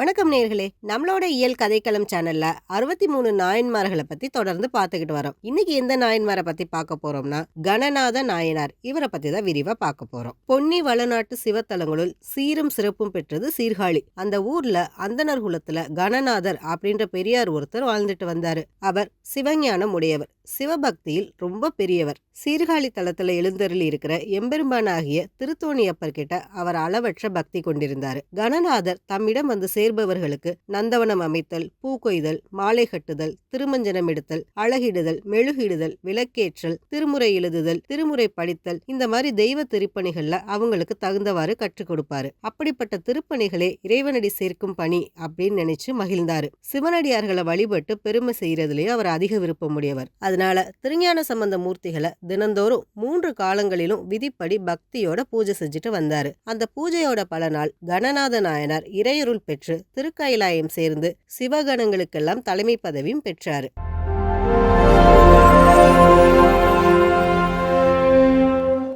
வணக்கம் நேர்களே. நம்மளோட இயல் கதைக்களம் சேனல்ல அறுபத்தி மூணு நாயன்மார்களை பத்தி தொடர்ந்து பார்த்துக்கிட்டு வரோம். இன்னைக்கு எந்த நாயன்மாரை பத்தி பார்க்க போறோம்னா கணநாத நாயனார். இவரை பத்தி தான் விரிவா பார்க்க போறோம். பொன்னி வளநாட்டு சிவத்தலங்களுள் சீரும் சிறப்பும் பெற்றது சீர்காழி. அந்த ஊர்ல அந்தனர் குலத்துல கணநாதர் அப்படின்ற பெரியார் ஒருத்தர் வாழ்ந்துட்டு வந்தாரு. அவர் சிவஞானம் உடையவர். சிவபக்தியில் ரொம்ப பெரியவர். சீர்காழி தலத்துல எழுந்தருளி இருக்கிற எம்பெருமானாகிய திருத்தோணியப்பர் கிட்ட அவர் அளவற்ற பக்தி கொண்டிருந்தார். கணநாதர் தம்மிடம் வந்து சேர்பவர்களுக்கு நந்தவனம் அமைத்தல் பூ கொய்தல் மாலை கட்டுதல் திருமஞ்சனம் எடுத்தல் அழகிடுதல் மெழுகிடுதல் விளக்கேற்றல் திருமுறை எழுதுதல் திருமுறை படித்தல் இந்த மாதிரி தெய்வ திருப்பணிகள்ல அவங்களுக்கு தகுந்தவாறு கற்றுக் கொடுப்பாரு. அப்படிப்பட்ட திருப்பணிகளே இறைவனடி சேர்க்கும் பணி அப்படின்னு நினைச்சு மகிழ்ந்தாரு. சிவனடியார்களை வழிபட்டு பெருமை செய்யறதுலயே அவர் அதிக விருப்பமுடையவர். அதனால திருஞான சம்பந்த மூர்த்திகளை தினந்தோறும் மூன்று காலங்களிலும் விதிப்படி பக்தியோட பூஜை செஞ்சுட்டு வந்தாரு. அந்த பூஜையோட பலனால் கணநாத நாயனார் இறையருள் பெற்று திருக்கயிலாயம் சேர்ந்து சிவகணங்களுக்கெல்லாம் தலைமை பதவியும் பெற்றாரு.